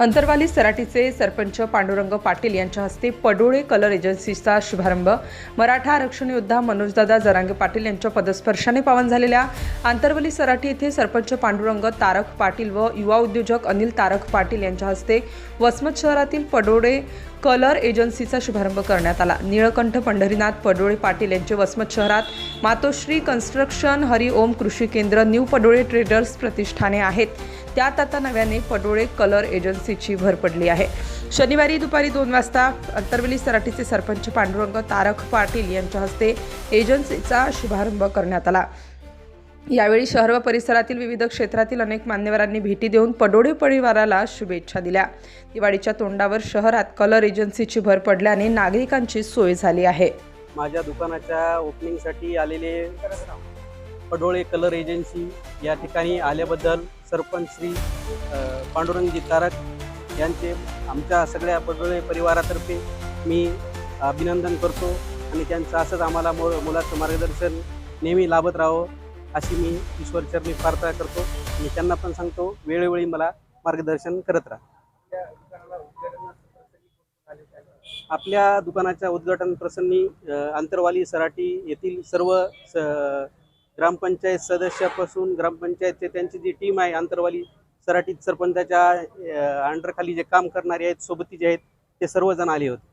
अंतरवाली सराटीचे सरपंच पांडुरंग पाटील यांच्या हस्ते पडोळे कलर एजन्सीचा शुभारंभ. मराठा आरक्षण योद्धा मनोजदादा जरांगे पाटील यांच्या पदस्पर्शाने पावन झालेल्या आंतरवली सराटी येथे सरपंच पांडुरंग तारक पाटील व युवा उद्योजक अनिल तारक पाटील यांच्या हस्ते वसमत शहरातील पडोळे कलर एजन्सीचा शुभारंभ करण्यात आला. निळकंठ पंढरीनाथ पडोळे पाटील यांचे वसमत शहरात मातोश्री कन्स्ट्रक्शन हरिओम कृषी केंद्र न्यू पडोळे ट्रेडर्स प्रतिष्ठाने आहेत. त्यात आता नव्याने पडोळे कलर एजन्सीची भर पडली आहे. शनिवारी दुपारी दोन वाजता अंतर्वेली सराटीचे सरपंच पांडुरंग तारक पाटील यांच्या हस्ते एजन्सीचा शुभारंभ करण्यात आला. यावेळी शहर व परिसरातील विविध क्षेत्रातील अनेक मान्यवरांनी भेटी देऊन पडोळे परिवाराला शुभेच्छा दिल्या. दिवाळीच्या तोंडावर शहरात कलर एजन्सीची भर पडल्याने नागरिकांची सोय झाली आहे. माझ्या दुकानाच्या ओपनिंगसाठी आलेले पडोळे कलर एजन्सी या ठिकाणी आल्याबद्दल सरपंच श्री पांडुरंगजी तारक यांचे आमच्या सगळ्या पडोळे परिवारातर्फे मी अभिनंदन करतो आणि त्यांचं असंच आम्हाला मो मुलाचं मार्गदर्शन नेहमी लाभत राहावं अशी मी ईश्वरचरणी प्रार्थना करतो. आणि त्यांना पण सांगतो वेळोवेळी मला मार्गदर्शन करत राहा. आपल्या दुकानाच्या उद्घाटन प्रसंगी अ, अंतरवाली सराटी येथील सर्व स- ग्रामपंचायत सदस्यापासून ग्रामपंचायतचे त्यांची जी टीम आहे अंतरवाली सराटीत सरपंचाच्या अंडरखाली जे काम करणारे आहेत सोबती जे आहेत ते सर्वजण आले होते.